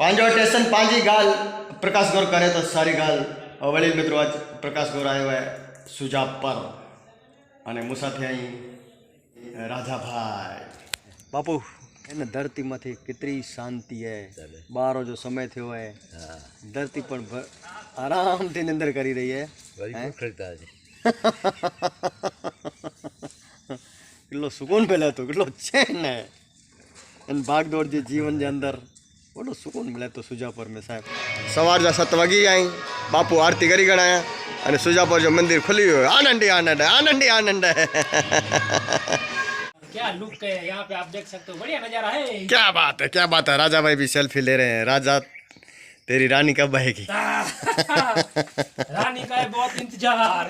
પાંજો station પાંજી ગાલ. પ્રકાશ ગોર કરે તો સારી ગાલ. વડીલ મિત્રો આજ પ્રકાશ ગોર આવ્યો હે સુજા પર. અને મુસાથી અહીં રાજાભાઈ. બાપુ એને ધરતીમાંથી કેટલી શાંતિ હે. બારો જો સમય થયો હે. ધરતી પણ આરામથી નિંદર કરી રહી હે. હે? કેટલો સુકૂન પહેલા હતો કેટલો છે ને અને ભાગદોડ જે જીવન જે અંદર બોલો સુકૂન મળે તો સુજાપુર મેં સાહેબ સવારના સત વાગી અહીં બાપુ આરતી કરી ગણાયા અને સુજાપુર જો મંદિર ખુલ્યું હોય આનંદ ही आनंद है आनंद ही आनंद है क्या लुक है यहाँ पे आप देख सकते हो बढ़िया नजारा है क्या बात है क्या बात है राजा भाई भी सेल्फी ले रहे हैं राजा तेरी रानी कब आएगी रानी का है बहुत इंतजार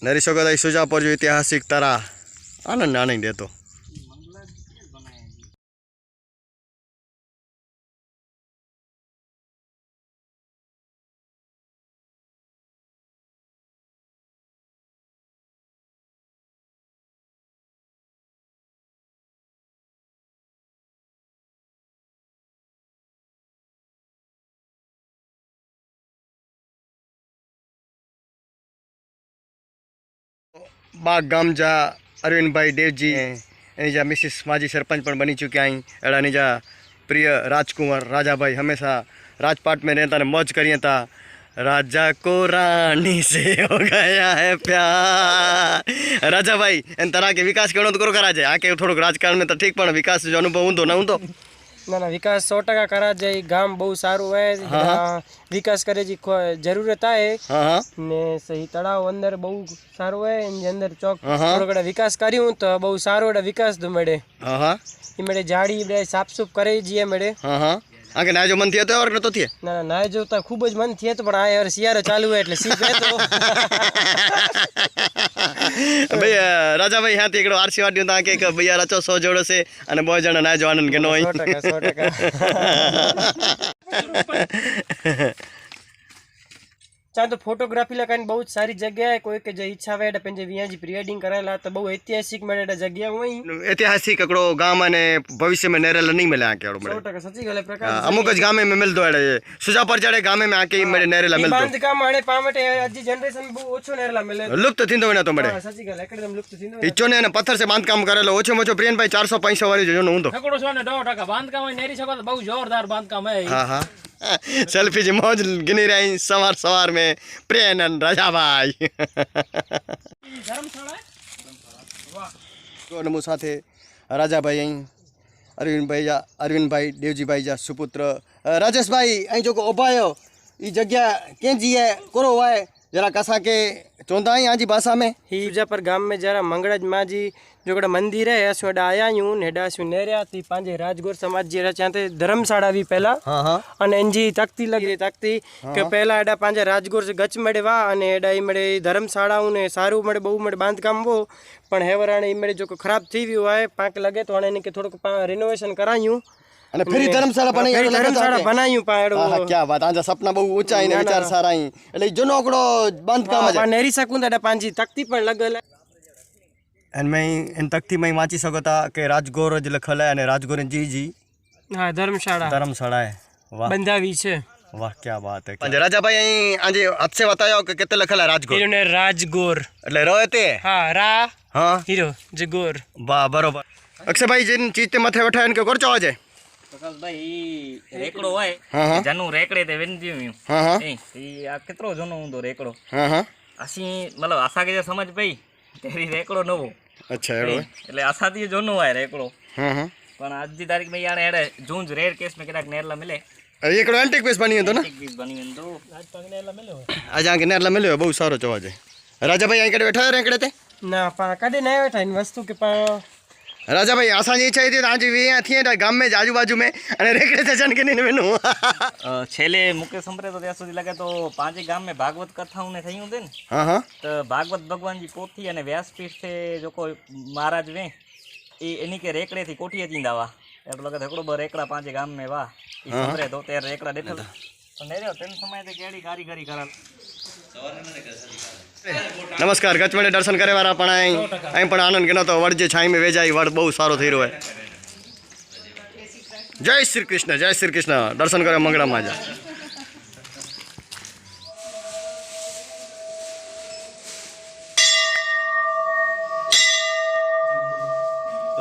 નરી શકો તો સુજાપુર જો ઐતિહાસિક તારા આનંદ આનંદ હતો બા ગામજા અરવિંદભાઈ દેવજી, એની જા મિસિસ માજી સરપંચ પણ બની ચૂક્યા અહીં. એડાની જા પ્રિય રાજકુંવર રાજાભાઈ હંમેશા રાજપાટ મેં રહેતા ને મોજ કરીએ હતા રાજા કો રાણી સે હો ગયા હે પ્યાર. રાજા ભાઈ એન તારા કે વિકાસ કરણો તો કરો કરા છે. આ કે થોડુંક રાજકારણ મેં તો ઠીક, પણ વિકાસ જો અનુભવ ઊંધો ના ઊંધો. ના ના વિકાસ સો ટકા કરા જાય. ગામ બહુ સારું હોય. વિકાસ કરે જરૂરત હા ને સહી તળાવ અંદર બહુ સારું હોય. એની અંદર ચોક. થોડો વિકાસ કર્યું તો બહુ સારો વિકાસ મળે. એ મળે જાડી સાફ સુફ કરે જઈએ મળે. હા કે ના જો મન થયો તો ઓર નતો થયે? ના ના નાય જોતા ખૂબ જ મન થયે તો પણ આ યાર શિયાળો ચાલુ હોય એટલે સી તો. ભાઈ રાજાભાઈ હાથી એકડો આરસી વાડ્યો તા કે ભૈયા રચો સો જોડો છે અને બહુ જણા ના જો આનંદ કે નો સો સાંતો ફોટોગ્રાફી લખાઈને બહુ જ સારી જગ્યાએ. કોઈ કે જે ઈચ્છા હોય એટલે પેંજે વ્યાજી પ્રિવેડિંગ કરાયેલા તો બહુ ઐતિહાસિક મળે એટલે જગ્યા હોય ઐતિહાસિક અકડો ગામ અને ભવિષ્યમાં નેરેલ નહીં મળે આકે મળે. 100% સાચી ગલે પ્રકાર અમુક જ ગામે મે મળતો એટલે સુજાપર ચડે ગામે મે આકે મળે નેરેલા મળતો બાંધ ગામ આણે પામટે આજી જનરેશન બહુ ઓછો નેરેલા મળે લુપ્ત થિંદો ને તો મળે. સાચી ગલે એકદમ લુપ્ત થિંદો ઈચ્છો ને અને પથ્થર સે બાંધકામ કરેલો. ઓછો મોછો પ્રિયનભાઈ 400 500 વાળી જોજો ને હું છો ને 100% બાંધકામ હોય નેરી શકો બહુ જોરદાર બાંધકામ હે હા હા. સેલ્ફી જે મોજ ગની રહી સવાર સવાર મેં પ્રેન અને રાજાભાઈ નમો સાથે રાજાભાઈ અહીં અરવિંદભાઈ જા અરવિંદભાઈ દેવજીભાઈ જા સુપુત્ર રાજેશભાઈ અહીં જોકો ઉભાયો એ જગ્યા કેમ જઈએ કોરો હોય જરા કસા કે चवंदा आहीं आज जी भाषा में ही जुजापर गांव में जरा मंगड़ज मां जी जोगड़ा मंदिर है असो हेडा आया यूं हेडा असो नेरिया थी पांजे राजगोर समाज जी रा चाते धर्मशाला भी पहला हां हां અને એનજી તકતી લગી તકતી કે પહેલા એડા પાંજે રાજગોર છે ગચ મળે વા અને એડા ઈ મળે ધર્મશાળાઓ ને સારું મળે બહુ મળે બાંધકામ વો પણ હેવરાણે ઈ મળે જો ખરાબ થઈ ગયું હોય પાંક લગે તો આને કે થોડુંક રિનોવેશન કરાયું. અને ફરી ધર્મશાળા બનાવી ધર્મશાળા બનાવ્યું પાડો હા ક્યાં વાત. આજા સપના બહુ ઊંચા ને વિચાર સારા અહીં એટલે જૂનો આંકડો બાંધકામ જ. નેરી શકું તો એડા પાંજી તકતી પણ લગેલા અને મેં એન તકતી મેં વાંચી શકો તા કે રાજગોર જ લખેલ અને રાજગોર જી જી હા ધર્મશાળા. ધર્મશાળા વાહ. બંધાવી છે. વાહ ક્યાં વાત હે રાજાભાઈ અહીં આજે હાથે સે બતાયો કે કેતે લખેલા રાજગોર? ને રાજગોર. એટલે રહે તે? હા રા હા. હીરો જગોર. વાહ બરોબર. અક્ષયભાઈ જેની ચીજ તે માથે બેઠા એને કે કરચો આજે? પ્રકાશભાઈ ઈ રેકડો હોય. જનું રેકડે તે વેંધ્યું હા હા. એ ઈ આ કેટલો જૂનો ઊંધો રેકડો? હા હા. આસી મતલબ આશા કે સમજ પઈ તેરી રેકડો નવો. અચ્છા એડો એટલે આશાથી જૂનો હોય રેકડો. હા હા. પણ આજની તારીખમાં યાર હેડે જૂંજ રેર કેસ में કદાચ નેરલા મિલે. એકડો એન્ટિક પીસ બની હતો ને? એક પીસ બની હોય તો. આજે આંકે નેરલા મળ્યો બહુ સારો ચવા છે રાજાભાઈ અહીં કડે બેઠા રેકડે તે? ના પા કદી ના બેઠા એની વસ્તુ કે પા રાજાભાઈ આસાની ઈચ્છા હતી તો આજે વી અહીંયા થी ગામ में જ આજુબાજુ में અને રેકડે તે જન કે નહીં મેનું અ, છેલ્લે મુકેશ સંભરે તો ત્યાં સુધી લાગે તો પાંચે ગામ में ભાગવત કથાઓ ને થયું હતું ને હા હા તો ભાગવત ભગવાનજી પોથી અને વ્યાસપીઠ છે જો કોઈ મહારાજ વે એ એની કે રેકડે થી કોઠીએ ચીંદાવા એટલે લગે ઝઘડો બર રેકડા પાંચે ગામ में વા ઈ સંભરે તો ત્યારે રેકડા દેઠલ પણ નહીં રહ્યો તેમ સમયે તે કેડી કારીગરી કરાલ નમસ્કાર ગચમડે દર્શન કરે વાળા પણ અહીં પણ આનંદ ગણો તો વડ જે છાઈ મેં વેજાય વડ બહુ સારો થઈ રહ્યો જય શ્રી કૃષ્ણ, જય શ્રી કૃષ્ણ. દર્શન કરે મંગળામાં જા.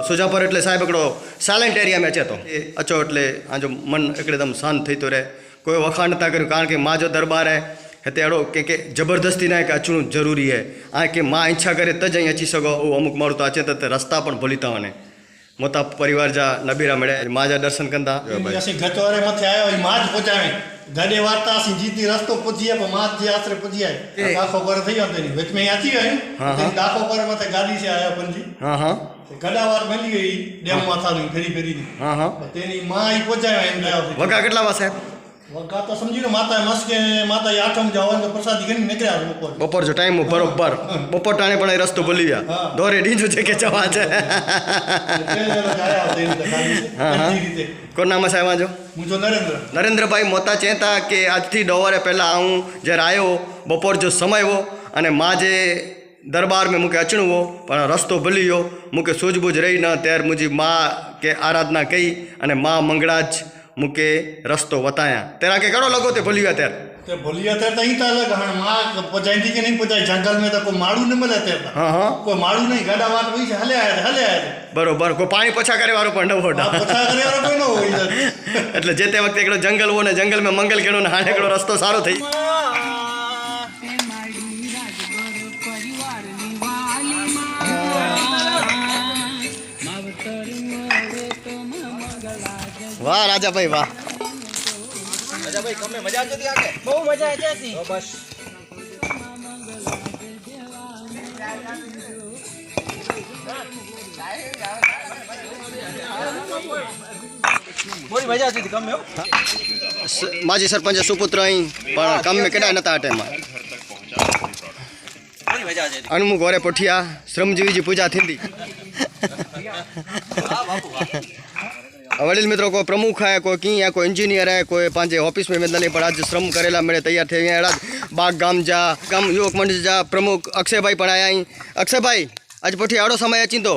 સુજાપર એટલે સાહેબ એકડો સાયલેન્ટ એરિયામાં છે તો. એ અચો એટલે આ મન એકદમ શાંત થઈ તો રહે. કોઈ વખાણ નતા કર્યું, કારણ કે માજો દરબાર कहते अड़ो के के जबरदस्ती ना के अचणो ज़रूरी है आ के मां इच्छा करे त जाई अची सघो उहो अमुक माण्हू त अचे त रस्ता पण भुली था वञे मता परिवार जा नबीरा मिले मां जा दर्शन कंदा असीं घटि वारे मथे आयो हुई मां ज पहुचाए गॾे वारतासीं जीती रस्तो पुॼी आहे पोइ मां जे आसरे पुॼी आहे ॾाखो पर थी वियो तेरी विच में अची विया आहियूं ॾाखो पर मथे गाॾी से आया पंजी हा हा ગડાવાર મળી ગઈ ડેમ માથાની ફેરી ફેરીની હા હા તેની માં પહોંચાયો એમ વગા કેટલા વા સાહેબ વગા તો સમજી લો માતા મસ્કે માતા આઠમ જવાનું તો પ્રસાદી કરીને નીકળ્યા બપોર બપોર જો ટાઈમ બરોબર બપોર ટાણે પણ એ રસ્તો ભૂલી ગયા. દોરે ડીંજું છે કે જવા છે? કોણ નામ સાહેબ આજો હું જો? નરેન્દ્ર. નરેન્દ્રભાઈ મોતા ચેતા કે આજથી દોવારે પહેલાં હું જ્યારે આવ્યો બપોર જો સમયવો અને માં જે દરબાર મેં મૂકે અચણવો પણ રસ્તો ભૂલી ગયો. મૂકે સૂઝબૂઝ રહી ન ત્યારે મુજી મા કે આરાધના કહી અને મા મંગળા જ મૂકે રસ્તો વતાયા. તેરા કે કરો લગો તે ભૂલી ગયા ત્યારે તે ભૂલિયા ત્યારે તો અહીં તાલે હા માં પજાઈ કે નહીં પજાઈ જંગલ મે તો કોઈ માળું ન મળે ત્યારે હા હા. કોઈ માળું નહીં ગાડા વાત હોય છે હલે આયા હલે આયા બરોબર કોઈ પાણી પછા કરે વાળો પણ ન ફોટા પોછા કરે એવો કોઈ ન હોય. એટલે જે તે વખતે એકડો જંગલ હો ને જંગલમાં મંગલ કેડો ને હાડે એકડો રસ્તો સારો થઈ. વાહ રાજાભાઈ વાહ. બહુ મજા આવી હતી. સ- માજી સરપંચ સુપુત્ર અહીં પણ કામ મેં કેડા નતા આ ટાઈમમાં અનમુખ ઓરે પોઠિયા શ્રમજીવીજી પૂજા થીંદી. વડીલ મિત્રો, કોઈ પ્રમુખ આયા, કોઈ કી આ કોઈ એન્જિનિયર આયા, કોઈ પાંજે ઓફિસ મેં મેદાની પણ આજ શ્રમ કરેલા મેળે, તૈયાર થઈ અહીંયા એડા બાગ ગામ જા, ગામ યુવક મંડળ જા, પ્રમુખ અક્ષયભાઈ પણ આયા અહીં. અક્ષયભાઈ, આજ પછી આડો સમય અચિંતો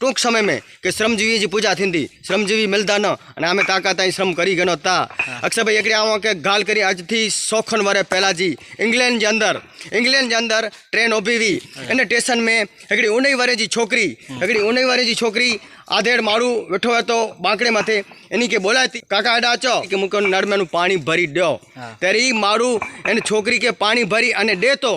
ટૂંક સમય મેં કે શ્રમજીવીજી પૂજા થીંદી શ્રમજીવી મિલતા ન, અને અમે તાકાત અહીં શ્રમ કરી ગણો તા. અક્ષયભાઈ એકડે આવો કે ગાલ કરી આજથી સોખન વરે પહેલાં જી. ઇંગ્લેન્ડ જે અંદર ઇંગ્લેન્ડ જે અંદર ટ્રેન ઉભીવી અને સ્ટેશન મેં એકડી ઉનઈ વરેજી છોકરી એકડી ઉનઈ વરેજી છોકરી આધેડ માળું બેઠો હતો બાંકડે માથે. એની કે બોલાતી કાકા આડા અચો કે મૂકો નળમેનું પાણી ભરી દો. ત્યારે એ માળું એને છોકરી કે પાણી ભરી અને દેતો.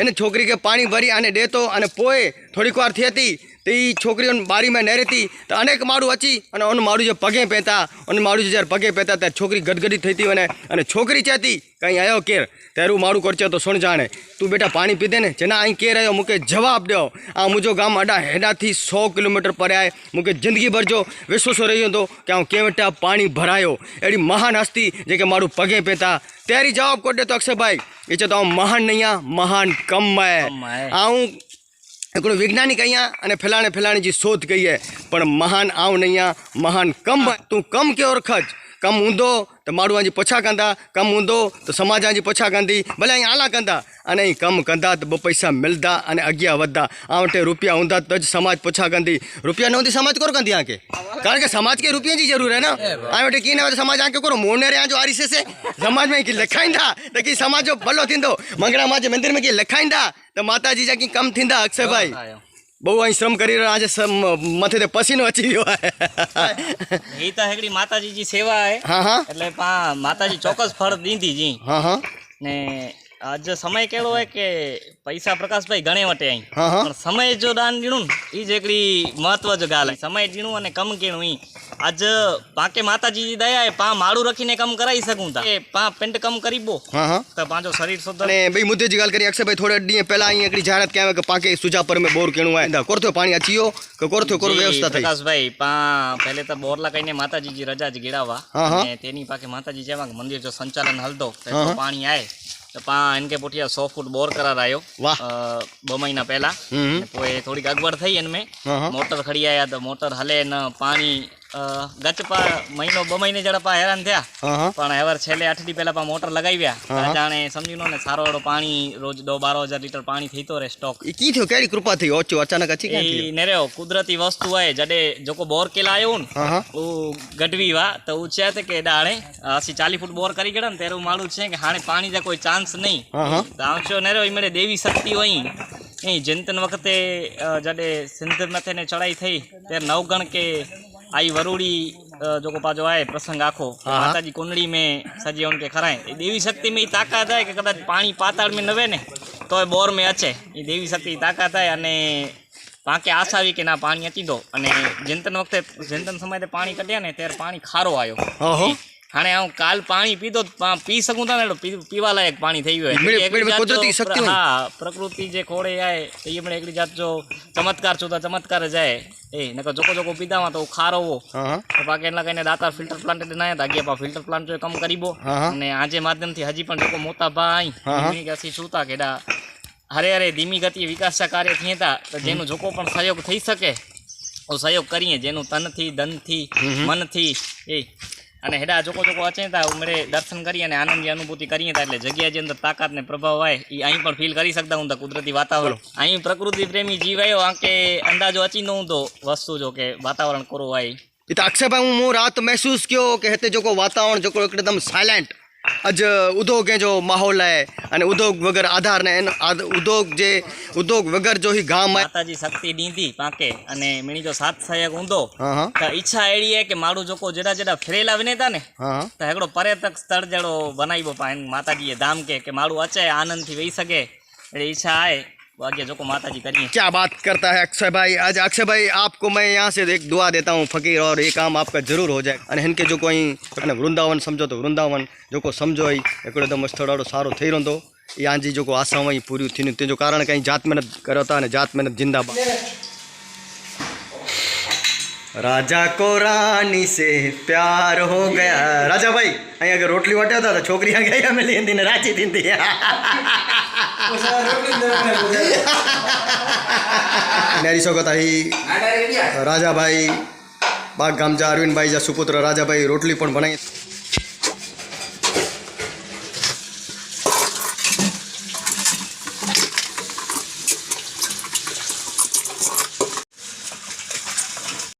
એને છોકરી કે પાણી ભરી અને દેતો અને પોએ થોડીક વાર થઈ હતી તો એ છોકરીઓને બારીમાં નેરેતી તો અનેક માળું અચી અને ઓનું માળું જે પગે પહેતા અને માળું જે જ્યારે પગે પહેતા ત્યારે છોકરી ગદગદી થઈ હતી અને અને છોકરી ચેતી કંઈ આવ્યો કેર ત્યારે હું માળું કરચો તો સુણ જાણે. તું બેટા પાણી પીધે ને જેના અહીં કેર આવ્યો મૂકે જવાબ દો. આ મુજો ગામ અડા હેડાથી સો કિલોમીટર પર આય મૂકે જિંદગી ભરજો. વિશ્વાસો રહ્યો હતો કે હું કેવટા પાણી ભરાયો. એડી મહાન હસ્તી જે કે મારું પગે પહેતા. ત્યારે જવાબ કોડે તો અક્ષયભાઈ. એ છે તો મહાન નહીં મહાન કમ કમાય. આ હું એકડો વૈજ્ઞાનિક અહીંયા અને ફેલાણે ફેલાણી જે શોધ કહીએ, પણ મહાન આવ નહીં મહાન કમ, તું કમ કે ઓળખજ કમ ઊંધો તો મારું આજી પછા કંદા કમ ઊંધો તો સમાજ આજી પછા કંદી ભલે અહીં આલા કંદા અને અહીં કમ કંદા તો બ પૈસા મિલતા અને અગિયા વધતા આ માટે રૂપિયા ઊંધા તો જ સમાજ પછા કંદી રૂપિયા નહોતી સમાજ કરો કંદી આંકે કારણ કે સમાજ કે રૂપિયા જી જરૂર હે ના? આ માટે કીને આવે સમાજ આંકે કરો. મોને રે આજો આરી છે સમાજમાં કી લખાઈંદા તો કી સમાજો ભલો થીંદો. મંગળા માં જે મંદિરમાં કી લખાઈંદા તો માતાજી જા કી કમ થીંદા અક્ષયભાઈ. બહુ અહીં શ્રમ કરી રહ્યો આજે મથે તે પસીનો અચી ગયો એ તો હેકડી માતાજીજી સેવા હે હા હા. એટલે પા માતાજી ચોક્કસ ફળ દીધી જી. હા હા. ને આજ સમય કેળો હોય કે પૈસા પ્રકાશભાઈ ઘણે વટે અહીં. પણ સમય જો દાન ને એ જ એકડી મહત્વ જ ગાલે. સમય દીણું અને કમ કીણું ઈ. આજ પાકે માતાજી દયા એ પા માળું રખીને કામ કરાવી શકું તા. એ પા પેન્ટ કમ કરીબો હા હા. તો પાંચો શરીર સુધર. અને ભઈ મુદ્દે જી ગાલ કરી. અક્ષયભાઈ થોડા દી પહેલા અહીં એકડી જાહેરાત કહેવાય કે પાકે સુજાપર મે બોર કેણું આય. કોરથો પાણી આચીયો કે કોરથો કોર વ્યવસ્થા થઈ? પ્રકાશભાઈ પા પહેલે તો બોરલા માતાજી જી રજા જ ગીડાવા. અને તેની પાકે માતાજી જેવા કે મંદિર જો સંચાલન હલતો તો. પાણી આય તો પા એનકે પોઠિયા સો ફૂટ બોર કરારાયો. બ મહિના પહેલા. પોએ થોડીક અગવડ થઈ એને મેં. મોટર ખડી આયા તો મોટર હલે ને પાણી ગત પા મહિનો બ મહિને જરા પા હેરાન થયા. પણ હેવર છેલ્લે આઠડી પહેલા પા મોટર લગાવ્યા. જાણે સમજી લો ને સારો એવો પાણી રોજ દો બાર હજાર લીટર પાણી થઈતો રે સ્ટોક ઈ કી થયો? કેડી કૃપા થઈ? ઓછો અચાનક અચી ગઈ ને રેઓ કુદરતી વસ્તુ હોય જડે જોકો બોર કેલા આયો ને ઓ ગઢવી વા તો ઉ છે કે ડાળે આસી 40 ફૂટ બોર કરી ગડા ને તેરું માળું છે કે હાણે પાણી જા કોઈ ચાન્સ નહીં. દાંચો ને રેઓ ઈ દેવી શક્તિ હોય એ જંતન વખતે જડે સિંધ મથે ને ચડાઈ થઈ ત્યારે નવગણ કે આઈ વરુડી અ, જોકો પાજો આય પ્રસંગ આખો હા. માતાજી કુંડળી में સજી उनके खराय એ દેવી શક્તિ में ઈ તાકાત है કે કદાચ પાણી પાતાળ में નવે ને તોય બોર में અચે એ દેવી શક્તિ ઈ તાકાત है અને પાકે આસાવી કે ના પાણી અચી દો અને જંતન વખતે જંતન સમયે પાણી કટ્યા ને ત્યારે પાણી ખારો આવ્યો હા હા હાણે હું કાલ પાણી પીધો પી શકું તા ને પીવા લાયક પાણી થઈ ગયું. કુદરતી શક્તિ હા પ્રકૃતિ જે ખોળે જાય તો એ પણ એકડી જાત જો ચમત્કાર છો તો ચમત્કાર જાય એ નકર જોકો જોકો પીધામાં તો ખારો હો હા. હા તો પાકે એટલા કઈને દાતા ફિલ્ટર પ્લાન્ટ એટલે ના હતા ગયા ફિલ્ટર પ્લાન્ટ જો કમ કરીબો. અને આજે માધ્યમથી હજી પણ લોકો મોટા ભાઈ હા. છૂતા કેડા. હરે હરે ધીમી ગતિ વિકાસના કાર્ય થયા તો જેનું જોકો પણ સહયોગ થઈ શકે સહયોગ કરીએ. જેનું તનથી ધનથી મનથી એ. અને હેડા જોકો જોકો અચેતા ઉમરે દર્શન કરી અને આનંદની અનુભૂતિ કરીએ એટલે જગ્યા જે અંદર તાકાત ને પ્રભાવ હોય એ અહીં પણ ફીલ કરી શકતા હું તો કુદરતી વાતાવરણ. અહીં પ્રકૃતિ પ્રેમી જીવાયો આ કે અંદાજો અચીનો હું તો વસ્તુ જો કે વાતાવરણ કોરો હોય. એ તો અક્ષયભાઈ હું રાત મહેસૂસ કયો કે હેતે જોકો વાતાવરણ જોકો એકદમ સાયલેન્ટ આજ ઉદ્યોગ जो માહોલ है અને ઉદ્યોગ વગર આધાર ને ઉદ્યોગ જે ઉદ્યોગ વગર જો હી ગામ માતાજી શક્તિ દીધી પાકે અને મણી જો સાથ સહયોગ ઊંધો તો ઈચ્છા એડી હે કે મારું જોકો જેડા જેડા ફરેલા વિનેતા ને તો એકડો પર્યટક સ્થળ જેડો બનાવ્યો પાન માતાજીએ ધામ કે કે મારું અચે આનંદથી વહી શકે એટલે ઈચ્છા આય आहे अॻे जेको माताजी करिए क्या बात करता है अक्षय भाई आज अक्षय भाई आपको मैं यहाँ से एक दुआ देता हूँ फकीर और ये काम आपका जरूर हो जाए અને हिनके जो कोई अपने वृंदावन समझो तो वृंदावन जेको सम्झो ई हिकिड़ो दम स्थल ॾाढो सारो ठही रहंदो या जी जेको आसाऊं हुई पूरियूं थींदियूं तंहिंजो कारण कई जात महिनत करो था अने जात महिनत जिंदाबाद राजा को रानी से प्यार हो गया राजा भाई અહીં આગળ રોટલી વાટ્યા હતા તો છોકરી આગળ અમે લેંદી ને રાજી થીંદી નેરી શકો તા હી રાજાભાઈ બાગ ગામજા અરવિંદભાઈ જા સુપુત્ર રાજાભાઈ રોટલી પણ બનાવી